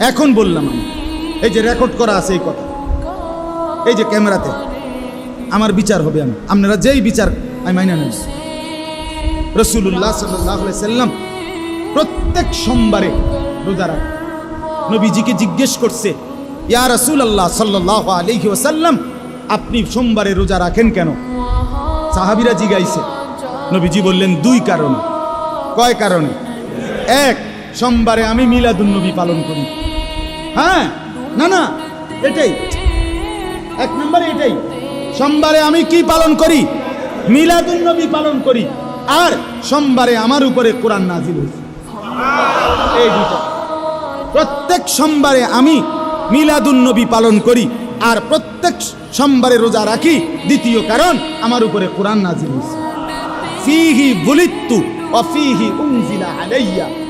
এখন বললাম আমি, এই যে রেকর্ড করা আছে এই কথা, এই যে ক্যামেরাতে, আমার বিচার হবে আমি, আপনারা যেই বিচার, আমি মাইনা নেন রসুল্লাহ সাল্লাম প্রত্যেক সোমবারে রোজা রাখ। নবীজিকে জিজ্ঞেস করছে, ইয়া রসুল আল্লাহ সাল্লাহ আলহি ওসাল্লাম আপনি সোমবারে রোজা রাখেন কেন? সাহাবিরা জিগাইছে নবীজি বললেন, দুই কারণে। কয় কারণে? এক সোমবারে আমি মিলাদুন্নবী পালন করি। হ্যাঁ? না না, এটাই। এক নম্বরে এটাই। সোমবারে আমি কি পালন করি? মিলাদুন্নবী পালন করি। আর সোমবারে আমার উপরে কোরআন নাজিল হয়েছে। এই প্রত্যেক সোমবারে আমি মিলাদুন্নবী পালন করি। আর প্রত্যেক সোমবারে রোজা রাখি। দ্বিতীয় কারণ, আমার উপরে কোরআন নাজিল হয়েছে। ফিহি বুলিত্তু অফিহি উনজিলা আলাইয়া।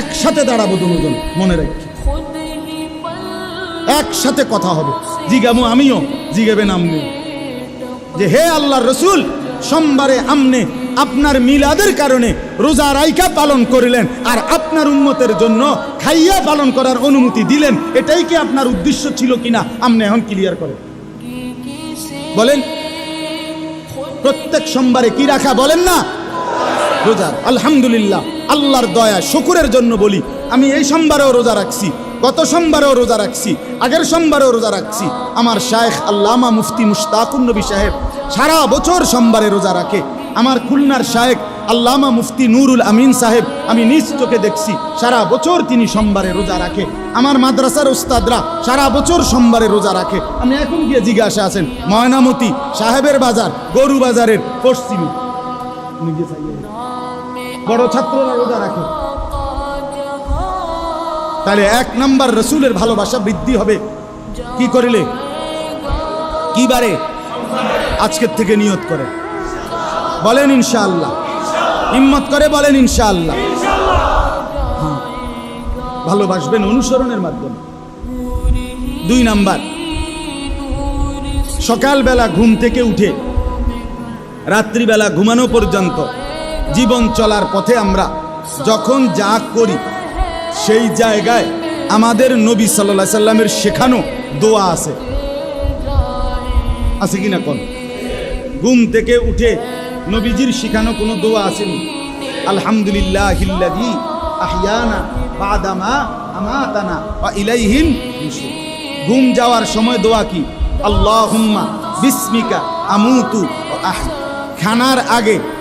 একসাথে দাঁড়াবো দুজন, মনে রাখি। একসাথে কথা হবে। জিগামু আমিও জিগাবেন আপনিও যে হে আল্লাহ রসুল, সোমবারে আমনে আপনার মিলাদের কারণে রোজা রাইকা পালন করিলেন আর আপনার উন্মতের জন্য খাইয়া পালন করার অনুমতি দিলেন, এটাই কি আপনার উদ্দেশ্য ছিল কিনা? আপনি এখন ক্লিয়ার করেন বলেন, প্রত্যেক সোমবারে কি রাখা বলেন না? রোজা। আলহামদুলিল্লাহ। আল্লাহর দয়া, শুকুরের জন্য বলি। আমি এই সোমবারেও রোজা রাখছি, গত সোমবারেও রোজা রাখছি, আগের সোমবারেও রোজা রাখছি। আমার শায়েখ আল্লামা মুফতি মুশতাকুন নবী সাহেব সারা বছর সোমবারে রোজা রাখে। আমার খুলনার শায়েখ আল্লামা মুফতি নুরুল আমিন সাহেব, আমি নিজ চোখে দেখছি, সারা বছর তিনি সোমবারে রোজা রাখে। আমার মাদ্রাসার উস্তাদরা সারা বছর সোমবারে রোজা রাখে। আমি এখন গিয়ে জিজ্ঞাসা আছেন, ময়নামতি সাহেবের বাজার গরু বাজারের পশ্চিমে বড় ছাত্ররা রোজা রাখে। তাহলে এক নাম্বার রসুলের ভালোবাসা বৃদ্ধি হবে। কি করিলে? কি বারে? আজকের থেকে নিয়ত করে। বলেন ইনশাআল্লাহ। হিম্মত করে বলেন ইনশাআল্লাহ। ভালোবাসবেন অনুসরণের মাধ্যমে। দুই নাম্বার। সকালবেলা ঘুম থেকে উঠে রাত্রিবেলা ঘুমানো পর্যন্ত জীবন চলার পথে আমরা যখন যা করি, সেই জায়গায় আমাদের নবী সাল্লা সাল্লামের শেখানো দোয়া আছে। আছে কি না কোন? ঘুম থেকে উঠে নবীজির শেখানো কোনো দোয়া আসেনি। আলহামদুলিল্লাহ বা ইলাইহিন। ঘুম যাওয়ার সময় দোয়া কি? আল্লাহুম্মা বিস্মিকা আমুতু আহ খানার আগে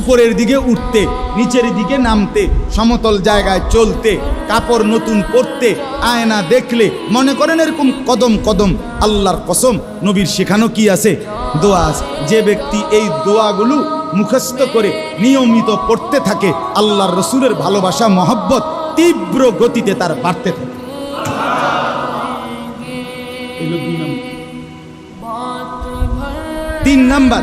উপরের দিকে উঠতে, নিচের দিকে নামতে, সমতল জায়গায় চলতে, কাপড় নতুন পরতে, আয়না দেখলে মনে করেন এরকম কদম কদম আল্লাহর কসম, নবীর শেখানো কি আছে? দোয়া যে ব্যক্তি এই দোয়াগুলো মুখস্থ করে নিয়মিত পড়তে থাকে, আল্লাহর রসুলের ভালোবাসা, মহব্বত তীব্র গতিতে তার বাড়তে থাকে। তিন নাম্বার।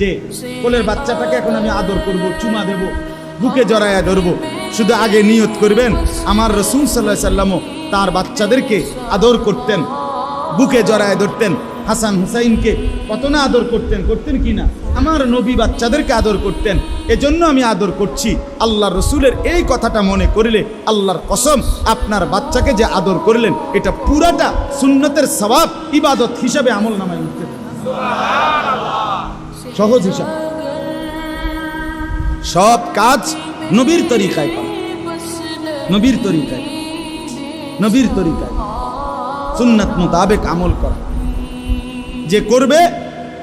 যে কোলের বাচ্চাটাকে এখন আমি আদর করব, চুমা দেব, বুকে জড়ায়া ধরবো। শুধু আগে নিয়ত করবেন, আমার রসুল সাল্লাহ সাল্লামও তার বাচ্চাদেরকে আদর করতেন, বুকে জড়ায় ধরতেন। হাসান হুসাইনকে কত না আদর করতেন করতেন কি না? আমার নবী বাচ্চাদেরকে আদর করতেন, এজন্য আমি আদর করছি। আল্লাহ রসুলের এই কথাটা মনে করিলে আল্লাহর কসম, আপনার বাচ্চাকে যে আদর করলেন, এটা পুরাটা সুন্নতের স্বভাব ইবাদত হিসাবে আমল নামায় উঠতে সহজ হিসাব। সব কাজ নবীর তরিকায় নবীর তরিকায়। নবীর তরিকায়। সুন্নাত মোতাবেক আমল করা। যে করবে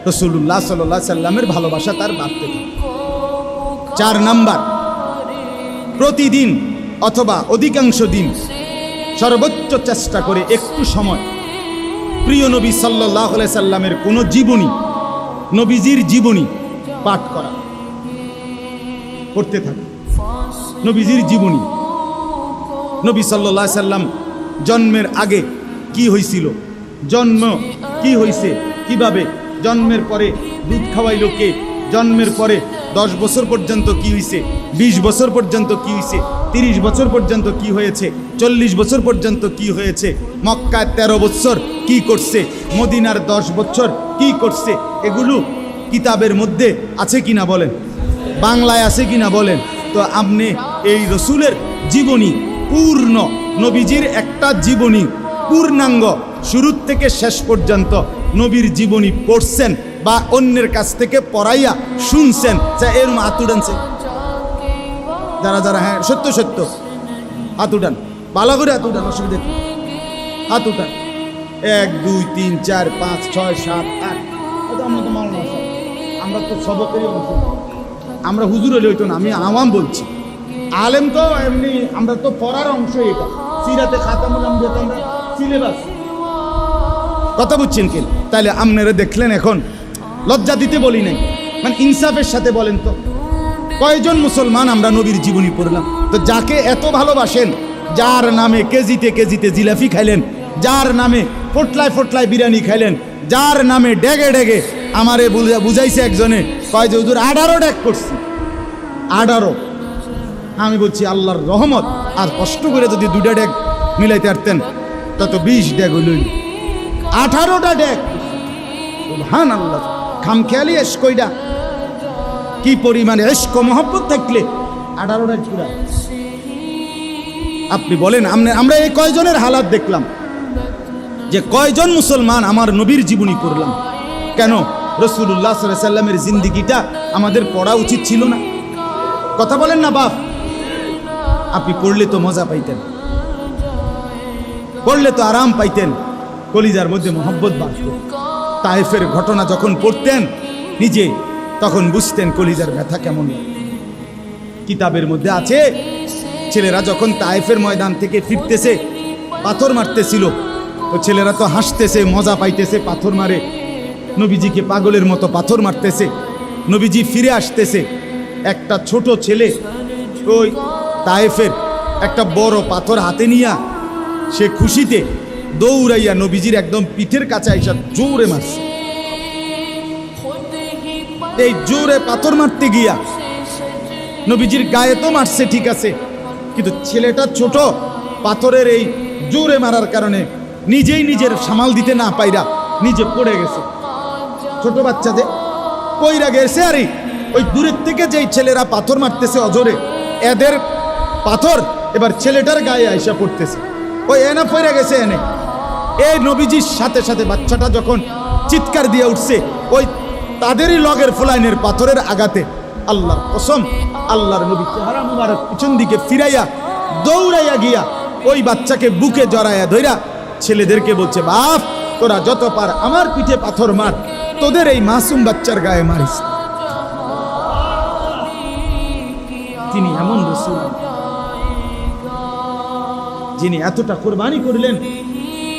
রসুল্লাহ সাল্লাহ সাল্লামের ভালোবাসা তার বাড়তে থাকে চার নাম্বার, প্রতিদিন অথবা অধিকাংশ দিন সর্বোচ্চ চেষ্টা করে একটু সময়। প্রিয় নবী সাল্লাহ সাল্লামের কোনো জীবনী নবীজির জীবনী পাঠ করা। করতে থাকে। নবীজির জীবনী। নবী সাল্লা সাল্লাম জন্মের আগে কি হয়েছিল জন্ম কি হয়েছে কীভাবে? জন্মের পরে দুধ খাওয়াইল কে? জন্মের পরে দশ বছর পর্যন্ত কি হয়েছে বিশ বছর পর্যন্ত কি হয়েছে তিরিশ বছর পর্যন্ত কি হয়েছে? চল্লিশ বছর পর্যন্ত কি হয়েছে? মক্কায় ১৩ বছর কি করছে? মদিনার দশ বছর কি করছে? এগুলো কিতাবের মধ্যে আছে কিনা বলেন? বাংলায় আছে কিনা বলেন? তো আপনি এই রসুলের জীবনী, পূর্ণ নবীজির একটা জীবনী, পূর্ণাঙ্গ শুরু থেকে শেষ পর্যন্ত নবীর জীবনী পড়ছেন। বা অন্যের কাছ থেকে পড়াইয়া শুনছেন যা এর হাতুডানছে যারা যারা হ্যাঁ সত্য সত্য। হাতুডান ভালো করে হাতুডান অসুবিধা উঠান। এক, দুই, তিন, চার, পাঁচ, ছয়, সাত, আট। আমরা তো মাওলানা আমরা তো সবকেরই অংশ। আমরা হুজুর হলে হইতো না, আমি আওয়াম বলছি। আলেম তো এমনি, আমরা তো পড়ার অংশ এটা। সিরাতে তো আমরা সিলেবাস। কথা বুঝছেন কি? তাহলে আপনারা দেখলেন এখন লজ্জা দিতে বলি নাই। মানে ইনসাফের সাথে বলেন তো। কয়জন মুসলমান আমরা নবীর জীবনী পড়লাম? তো যাকে এত ভালোবাসেন, যার নামে কেজিতে কেজিতে জিলাফি খাইলেন, যার নামে ফোটলায় ফোটলায় বিরিয়ানি খাইলেন, যার নামে ডেগে ডেগে আমারে বুঝা- বুঝাইছে একজনে, কয় যে, হুজুর, আঠারো ডেক করছি। আঠারো। আমি বলছি, আল্লাহর রহমত। আর কষ্ট করে যদি দুটা ডেক মিলাইতে পারতেন তত বিশ ডেক হইল আঠারোটা ডেক। হান আল্লাহ খামখেয়ালি এস কইডা? কি পরিমাণে এস্ক মহব্বত থাকলে? আঠারোটা চূড়া আপনি বলেন আমরা এই কয়জনের হালাত দেখলাম? যে কয়জন মুসলমান আমার নবীর জীবনী করলাম কেন? রসুল্লাহ সাল্লামের জিন্দিগিটা আমাদের পড়া উচিত ছিল না? কথা বলেন না, বাপ। আপনি পড়লে তো মজা পাইতেন। পড়লে তো আরাম পাইতেন। কলিজার মধ্যে মোহব্বত বাড়ত। তাইফের ঘটনা যখন পড়তেন, নিজে তখন বুঝতেন কলিজার ব্যথা কেমন। কিতাবের মধ্যে আছে, ছেলেরা যখন তাইফের ময়দান থেকে ফিরতেছে, পাথর মারতেছিল, তো ছেলেরা তো হাসতেছে, মজা পাইতেছে, পাথর মারে। নবীজিকে পাগলের মতো পাথর মারতেছে, নবীজি ফিরে আসতেছে। একটা ছোট ছেলে ওই তায়েফের একটা বড় পাথর হাতে নিয়া সে খুশিতে দৌড়াইয়া নবীজির একদম পিঠের কাছে আইসা জোরে মারছে। এই জোরে পাথর মারতে গিয়া নবীজির গায়ে তো মারছে, ঠিক আছে। কিন্তু ছেলেটা ছোট, পাথরের এই জোরে মারার কারণে নিজেই নিজের সামাল দিতে না পাইরা নিজে পড়ে গেছে। ছোট বাচ্চা যে কইরা গেছে, আরে, ওই দূরের থেকে যেই ছেলেরা পাথর মারতেছে অজরে, এদের পাথর এবার ছেলেটার গায়ে আইসা পড়তেছে। ওই এনা পড়ে গেছে এনে। এই নবীজির সাথে সাথে বাচ্চাটা যখন চিৎকার দিয়ে উঠছে, ওই তাদেরই লগের ফুলাইনের পাথরের আঘাতে আল্লাহর কসম, আল্লাহর নবী চেহারা মুবারক পিছন দিকে ফিরাইয়া, দৌড়াইয়া গিয়া ওই বাচ্চাকে বুকে জড়াইয়া ধইরা ছেলেদেরকে বলছে, বাপ, তোরা যত পার আমার পিঠে পাথর মার, তোদের এই মাসুম বাচ্চার গায়ে মারিস। তিনি এমন রসুল। যিনি এতটা কোরবানি করলেন,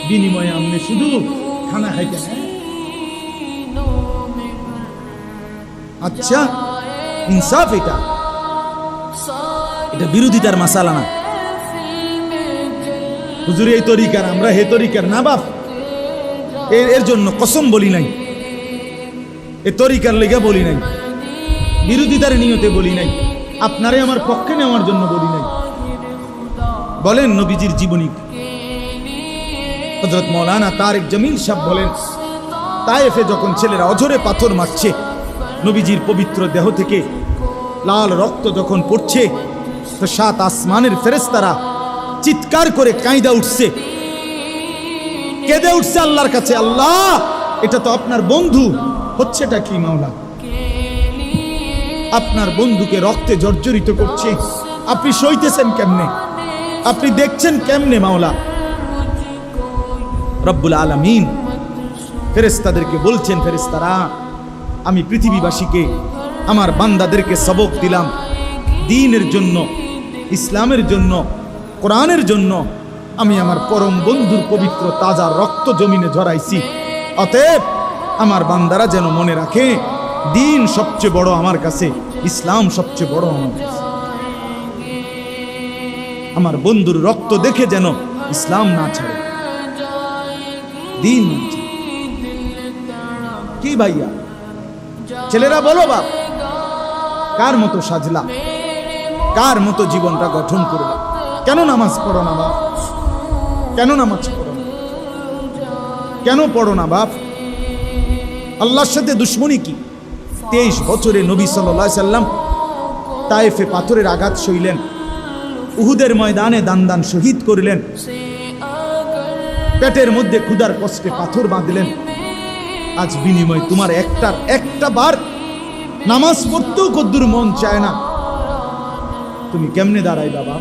বিনিময়ে আপনি শুধু খানা খাইতেন। আচ্ছা ইনসাফ এটা। এটা বিরোধিতার মাসালা না। হুজুর, এই তরিকার, আমরা হে তরিকার না বাপ। এর এর জন্য কসম বলি নাই। এ তরিকার লেগে বলি নাই। বিরোধিতার নিয়তে বলি নাই। আপনারে আমার পক্ষে নেওয়ার জন্য বলি নাই। বলেন নবীজির জীবনী। হজরত মৌলানা তারেক জমিল সাহ বলেন, তায়েফে যখন ছেলেরা অঝরে পাথর মারছে, নবীজির পবিত্র দেহ থেকে লাল রক্ত যখন পড়ছে, তো সাত আসমানের ফেরেস্তারা চিৎকার করে কাঁদা উঠছে। কেঁদে উঠছে আল্লাহর কাছে, আল্লাহ, এটা তো আপনার বন্ধু, হচ্ছেটা কি মাওলা? আপনার বন্ধুকে রক্তে জর্জরিত করছে, আপনি সইতেছেন কেমনে? আপনি দেখছেন কেমনে মাওলা? রব্বুল আলামিন ফেরেস্তাদেরকে বলছেন ফেরেস্তারা আমি পৃথিবীবাসীকে, আমার বান্দাদেরকে সবক দিলাম। দিনের জন্য, ইসলামের জন্য, কোরআনের জন্য আমি আমার পরম বন্ধুর পবিত্র তাজা রক্ত জমিনে ঝরাইছি। অতএব আমার বান্দারা যেন মনে রাখে, দিন সবচেয়ে বড় আমার কাছে, ইসলাম সবচেয়ে বড় আমার কাছে। আমার বন্ধুর রক্ত দেখে যেন ইসলাম না ছাড়ে, দিন কি ভাইয়া? ছেলেরা বলো বাপ, কার মতো সাজলা, কার মতো জীবনটা গঠন করবে? কেন নামাজ পড়ো না বাপ? কেন নামাজ পড়ো না? কেন পড়ো না বাপ? আল্লাহর সাথে দুশ্মনী কি? তেইশ বছরে নবী সাল্লাম তায়েফে পাথরের আঘাত সইলেন। উহুদের ময়দানে দান দান শহীদ করিলেন। পেটের মধ্যে ক্ষুধার কষ্টে পাথর বাঁধলেন। আজ বিনিময় তোমার একটার একটা বার। নামাজ পড়তেও কদ্দুর মন চায় না। তুমি কেমনে দাঁড়াই বাবা?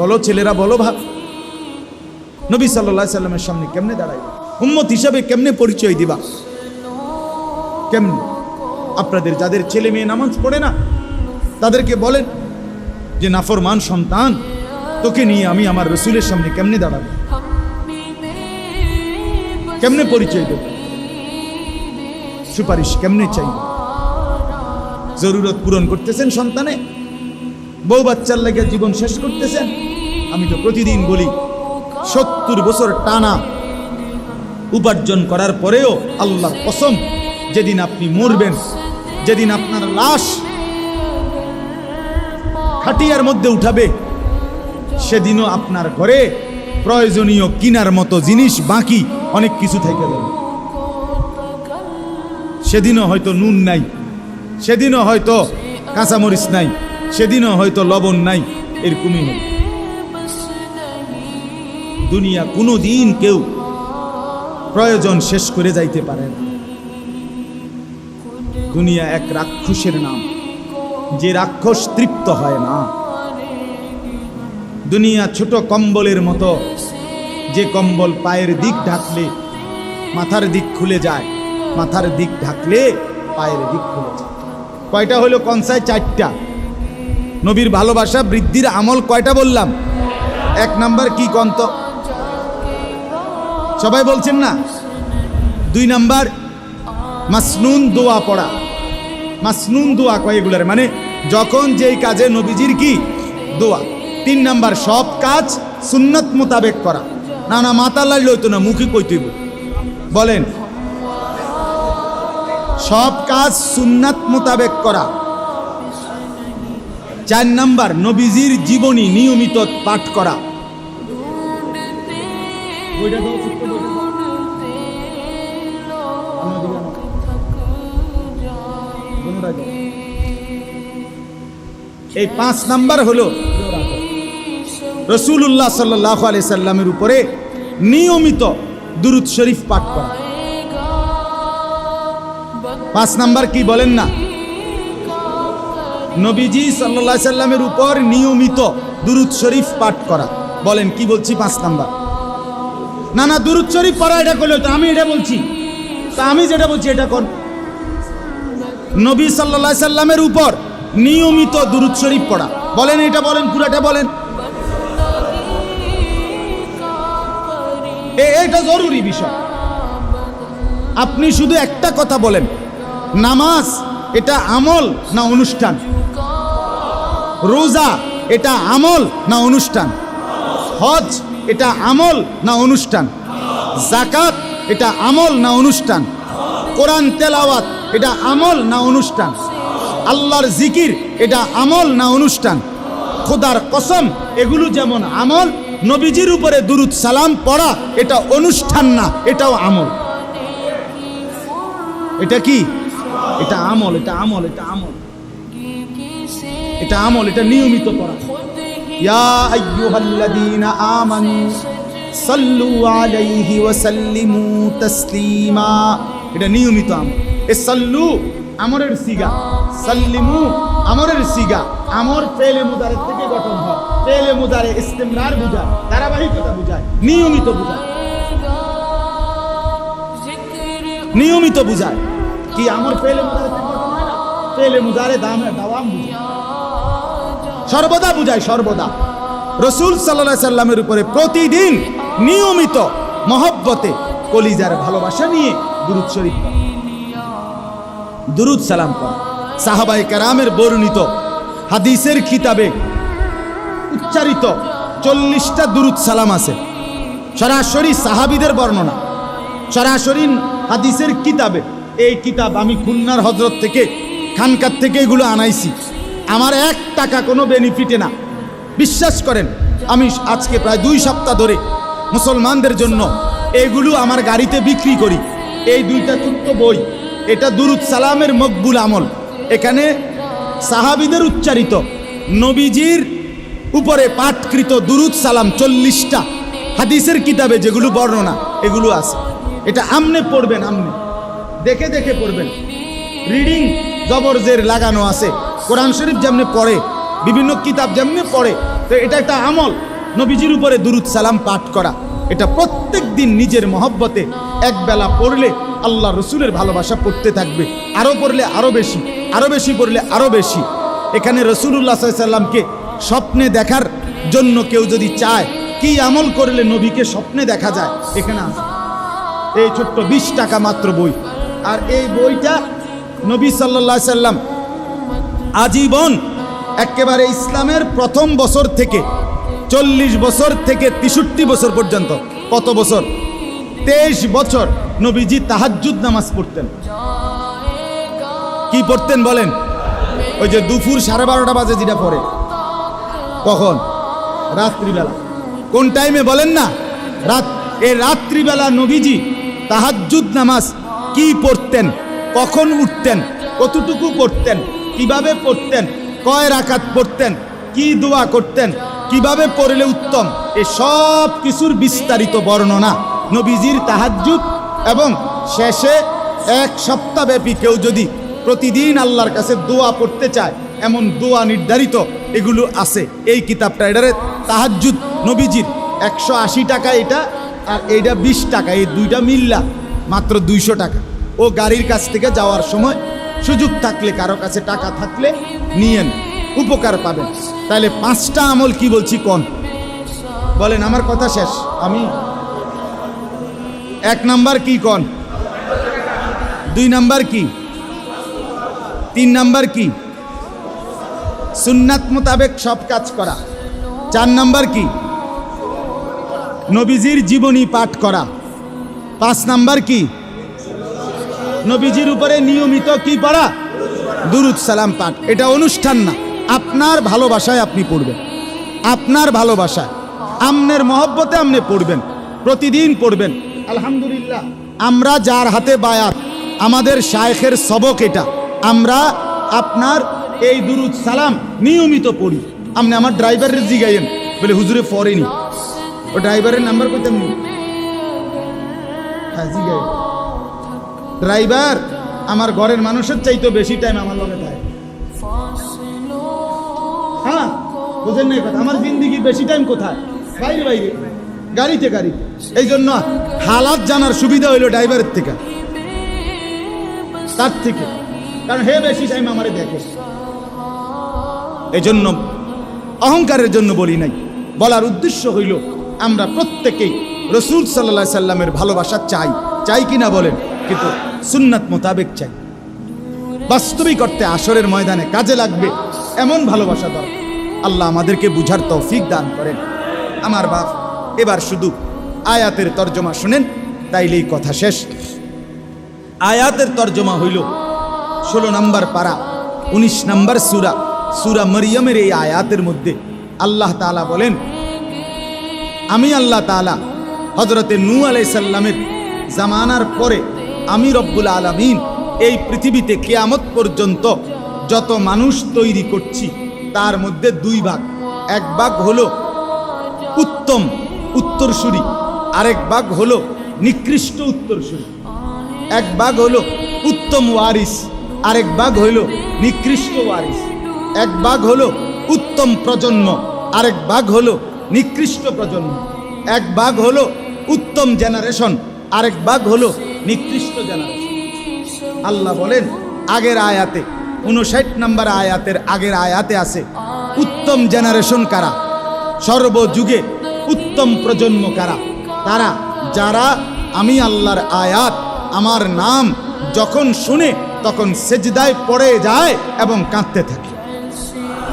বলো ছেলেরা, বলো ভাব নবী সাল্লামের সামনে কেমনে দাঁড়াই উম্মত হিসাবে কেমনে পরিচয় দিবা? কেমনে? আপনাদের যাদের ছেলে মেয়ে নামাজ পড়ে না, তাদেরকে বলেন যে নাফরমান সন্তান, তোকে নিয়ে আমি আমার রসুলের সামনে কেমনে দাঁড়াবো? কেমনে পরিচয় দেব? সুপারিশ কেমনে চাই জরুরত পূরণ করতেছেন সন্তানে? বউ বাচ্চার লাগে জীবন শেষ করতেছেন? আমি তো প্রতিদিন বলি, সত্তর বছর টানা উপার্জন করার পরেও আল্লাহ কসম, যেদিন আপনি মরবেন, যেদিন আপনার লাশ খাটিয়ার মধ্যে উঠাবে। সেদিনও আপনার ঘরে প্রয়োজনীয় কিনার মতো জিনিস বাকি, অনেক কিছু থেকে যাবে। সেদিনও হয়তো নুন নাই, সেদিনও হয়তো কাঁচামরিচ নাই, সেদিনও হয়তো লবণ নাই, এরকমই হবে। দুনিয়া কোনো দিন কেউ প্রয়োজন শেষ করে যাইতে পারে না। দুনিয়া এক রাক্ষসের নাম। যে রাক্ষস তৃপ্ত হয় না। দুনিয়া ছোট কম্বলের মতো। যে কম্বল পায়ের দিক ঢাকলে মাথার দিক খুলে যায়। মাথার দিক ঢাকলে পায়ের দিক খুলে যায়। কয়টা হলো কনসায়? চারটা। নবীর ভালোবাসা বৃদ্ধির আমল কয়টা বললাম? এক নাম্বার কি কন্ত? সবাই বলছেন না? দুই নাম্বার, মাসনুন দোয়া পড়া। মাসনুন দোয়া কয় এগুলার। মানে যখন যেই কাজে নবীজির কি? দোয়া। তিন নাম্বার, সব কাজ সুন্নত মোতাবেক করা। না না মাথা লাইল হইতো না মুখে কইতেইব বলেন। সব কাজ সুন্নাত মোতাবেক করা। চার নাম্বার, নবীজির জীবনী নিয়মিত পাঠ করা। দাও। এই পাঁচ নাম্বার হলো রসুল্লাহ সাল্লাহ আলি সাল্লামের উপরে নিয়মিত দুরুদ শরীফ পাঠ করা। পাঁচ নাম্বার কি বলেন না? নবীজি সাল্লাহ সাল্লামের উপর নিয়মিত দুরুদ শরীফ পাঠ করা। বলেন, কি বলছি পাঁচ নাম্বার? না না, দুরুদ শরীফ পড়া এটা করলে তো আমি এটা বলছি। তা আমি যেটা বলছি এটা কোন নবী সাল্লা সাল্লামের উপর নিয়মিত দুরুদ শরীফ পড়া। বলেন, এটা বলেন, পুরাটা বলেন। এটা জরুরি বিষয়। আপনি শুধু একটা কথা বলেন, নামাজ এটা আমল না অনুষ্ঠান? রোজা এটা আমল না অনুষ্ঠান? হজ এটা আমল না অনুষ্ঠান? জাকাত এটা আমল না অনুষ্ঠান? কোরআন তেলাওয়াত এটা আমল না অনুষ্ঠান? আল্লাহর জিকির, এটা আমল না অনুষ্ঠান? খোদার কসম, এগুলো যেমন আমল, নবীজির উপরে দুরুদ সালাম পড়া, এটা অনুষ্ঠান না, এটাও আমল। এটা কি? এটা আমল এটা আমল এটা আমল। এটা আমল, এটা নিয়মিত পড়া। ইয়া আমানু সাল্লু আলাইহি ওয়া সাল্লিমু তাসলিমা। এটা নিয়মিত আমল। এ সাল্লু, আমরের সিগা। সাল্লিমু, আমরের সিগা। আমর ফেলে মুদারে থেকে গঠন হয়। ফেলে মুদারে ইস্তেমরার বুঝায়, ধারাবাহিকতা বুঝায়, নিয়মিত বুঝায়। নিয়মিত বুঝায়। কি আমর ফেলে মুদারে থেকে গঠন হয় না? ফেলে মুদারে দামে দাওয়াম বুঝায়। সর্বদা বুঝায়, সর্বদা। রসুল সাল্লাহ সাল্লামের উপরে প্রতিদিন নিয়মিত মহব্বতে কলিজার ভালোবাসা নিয়ে দুরুদ শরীফ পড়া। দুরুদ সালাম করা সাহাবাই কারামের বর্ণিত হাদিসের কিতাবে উচ্চারিত চল্লিশটা দুরুদ সালাম আছে। সরাসরি সাহাবিদের বর্ণনা। সরাসরি হাদিসের কিতাবে এই কিতাব আমি খুলনার হজরত থেকে, খানকার থেকে এগুলো আনাইছি। আমার এক টাকা কোনো বেনিফিটে না। বিশ্বাস করেন, আমি আজকে প্রায় দুই সপ্তাহ ধরে মুসলমানদের জন্য এগুলো আমার গাড়িতে বিক্রি করি। এই দুইটা ছোট্ট বই, এটা দুরুদ সালামের মকবুল আমল। এখানে সাহাবিদের উচ্চারিত, নবীজির উপরে পাঠকৃত দুরুদ সালাম চল্লিশটা হাদিসের কিতাবে যেগুলো বর্ণনা, এগুলো আছে। এটা আমনে পড়বেন, আমনে। দেখে দেখে পড়বেন। রিডিং জবরজের লাগানো আছে। কোরআন শরীফ যেমনি পড়ে, বিভিন্ন কিতাব যেমনি পড়ে, তো এটা একটা আমল, নবীজির উপরে দুরুদ সালাম পাঠ করা। এটা প্রত্যেক দিন নিজের মহব্বতে এক বেলা পড়লে আল্লাহ রসুলের ভালোবাসা পড়তে থাকবে। আরও পড়লে আরও বেশি আরও বেশি পড়লে আরও বেশি। এখানে রসুল্লাহ সাল্লামকে স্বপ্নে দেখার জন্য কেউ যদি চায়, কি আমল করলে নবীকে স্বপ্নে দেখা যায়? এখানে এই ছোট্ট বিশ টাকা মাত্র বই। আর এই বইটা নবী সাল্লাহ সাল্লাম আজীবন একেবারে ইসলামের প্রথম বছর থেকে চল্লিশ বছর থেকে তেষট্টি বছর পর্যন্ত। কত বছর? তেইশ বছর নবীজি তাহাজ্জুদ নামাজ পড়তেন। কি পড়তেন বলেন? ওই যে দুপুর সাড়ে বারোটা বাজে যেটা পড়ে। কখন? রাত্রিবেলা। কোন টাইমে বলেন না? রাত এ রাত্রিবেলা নবীজি তাহাজ্জুদ নামাজ কি পড়তেন? কখন উঠতেন? কতটুকু পড়তেন? কীভাবে পড়তেন? কয় রাকাত পড়তেন? কি দোয়া করতেন? কীভাবে পড়লে উত্তম? এ সব কিছুর বিস্তারিত বর্ণনা নবীজির তাহাজ্জুদ এবং শেষে এক সপ্তাহব্যাপী কেউ যদি প্রতিদিন আল্লাহর কাছে দোয়া পড়তে চায়, এমন দোয়া নির্ধারিত, এগুলো আছে। এই কিতাবটা, এটারে তাহাজ্জুদ নবীজির। একশো আশি টাকা এটা আর এইটা বিশ টাকা, এই দুইটা মিল্লা, মাত্র দুইশো টাকা। ও গাড়ির কাছ থেকে যাওয়ার সময় সুযোগ থাকলে, কারও কাছে টাকা থাকলে নিয়েন উপকার পাবেন। তাহলে পাঁচটা আমল কি বলছি কোন? বলেন, আমার কথা শেষ। আমি এক নাম্বার কি কোন? দুই নাম্বার কি? তিন নাম্বার কি? সুন্নাত মোতাবেক সব কাজ করা। চার নাম্বার কি? নবীজির জীবনী পাঠ করা। পাঁচ নাম্বার কি? নবীজির উপরে নিয়মিত কি পড়া? দুরুদ সালাম পাঠ। এটা অনুষ্ঠান না। আপনার ভালোবাসায় আপনি পড়বেন। আপনার ভালোবাসায়। আমনের মহব্বতে আপনি পড়বেন। প্রতিদিন পড়বেন। আলহামদুলিল্লাহ। আমরা যার হাতে বায়াত, আমাদের শায়েখের সবক এটা। আমরা আপনার এই দুরুদ সালাম নিয়মিত পড়ি। আপনি আমার ড্রাইভারের জিগাইয়েন। বলে, হুজুরে, পড়েনি। ও ড্রাইভারের নাম্বার কইতাম নি? হ্যাঁ ড্রাইভার, আমার ঘরের মানুষের চাইতে বেশি টাইম আমার লগে হ্যাঁ বুঝেন না কথা। আমার জিন্দিগির বেশি টাইম কোথায়? বাইরে বাইরে। গাড়িতে গাড়ি এই জন্য হালাত জানার সুবিধা হইল ড্রাইভারের থেকে। তার থেকে। কারণ হে বেশি টাইম আমারে দেখে। এই জন্য অহংকারের জন্য বলি নাই। বলার উদ্দেশ্য হইল, আমরা প্রত্যেকেই রসুল সাল্লা সাল্লামের ভালোবাসা চাই। চাই কিনা বলেন? কিন্তু সুন্নাত মোতাবেক চাই। বাস্তবিক অর্থে আসরের ময়দানে কাজে লাগবে এমন ভালোবাসা দরকার আল্লাহ আমাদেরকে বুঝার তৌফিক দান করেন। আমার বাপ, এবার শুধু আয়াতের তর্জমা শুনেন, তাইলেই কথা শেষ। আয়াতের তর্জমা হইল ষোলো নম্বর পারা, উনিশ নম্বর সুরা। সুরা মরিয়মের এই আয়াতের মধ্যে আল্লাহ তাআলা বলেন, আমি আল্লাহ তাআলা হজরতে নূ আলাইসাল্লামের জামানার পরে আমি রব্বুল আলমিন এই পৃথিবীতে কেয়ামত পর্যন্ত যত মানুষ তৈরি করছি, তার মধ্যে দুই ভাগ। এক ভাগ হলো উত্তম উত্তরসূরি, আরেক ভাগ হলো নিকৃষ্ট উত্তরসূরি। এক ভাগ হলো উত্তম ওয়ারিস, আরেক ভাগ হলো নিকৃষ্ট ওয়ারিস। এক ভাগ হলো উত্তম প্রজন্ম, আরেক ভাগ হলো নিকৃষ্ট প্রজন্ম। এক ভাগ হলো উত্তম জেনারেশন, আরেক ভাগ হলো নিকৃষ্ট জেনারেশন। আল্লাহ বলেন, আগের আয়াতে উনষাট নম্বর আয়াতের আগের আয়াতে আছে, উত্তম জেনারেশন কারা? সর্বযুগে উত্তম প্রজন্ম কারা? তারা, যারা আমি আল্লাহর আয়াত, আমার নাম যখন শুনে তখন সেজদায় পড়ে যায় এবং কাঁদতে থাকে।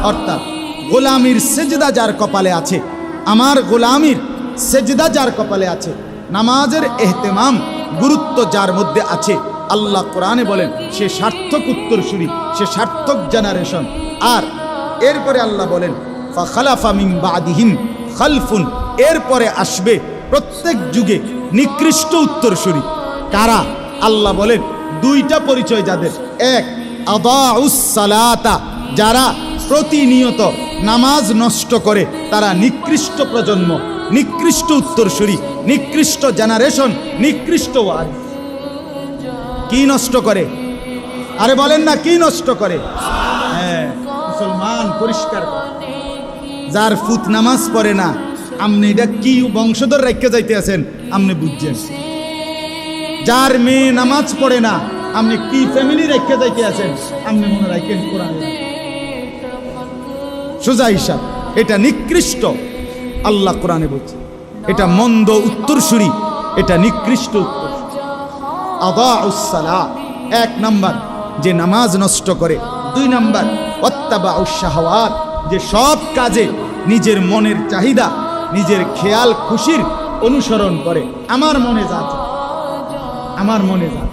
অর্থাৎ গোলামির সেজদা যার কপালে আছে, আমার গোলামির সেজদা যার কপালে আছে, নামাজের এহতেমাম গুরুত্ব যার মধ্যে আছে আল্লাহ কোরআনে বলেন, সে সার্থক উত্তরসূরি সে সার্থক জেনারেশন আর এরপরে আল্লাহ বলেন, ফাখালাফা মিন বাদিহিম খালফুন। এরপরে আসবে প্রত্যেক যুগে নিকৃষ্ট উত্তরসূরি কারা? আল্লাহ বলেন, দুইটা পরিচয় যাদের। এক আদাউসালাতা যারা প্রতিনিয়ত নামাজ নষ্ট করে, তারা নিকৃষ্ট প্রজন্ম, নিকৃষ্ট উত্তরসূরি নিকৃষ্ট জেনারেশন নিকৃষ্ট ওয়ার কি নষ্ট করে? আরে বলেন না, কি নষ্ট করে? হ্যাঁ মুসলমান, পরিষ্কার। যার ফুত নামাজ পড়ে না, আপনি এটা কি বংশধর রেখে যাইতে আছেন? আপনি বুঝছেন। যার মেয়ে নামাজ পড়ে না, আপনি কি ফ্যামিলি রেখে যাইতে আছেন? আপনি মনে রাখেন কোরআন। সোজা হিসাব, এটা নিকৃষ্ট। আল্লাহ কোরআনে বলছে, এটা মন্দ উত্তরসূরি, এটা নিকৃষ্ট উত্তর। আদা এক নাম্বার, যে নামাজ নষ্ট করে। দুই নাম্বার উৎসাহাত যে সব কাজে নিজের মনের চাহিদা, নিজের খেয়াল খুশির অনুসরণ করে। আমার মনে যা আমার মনে যা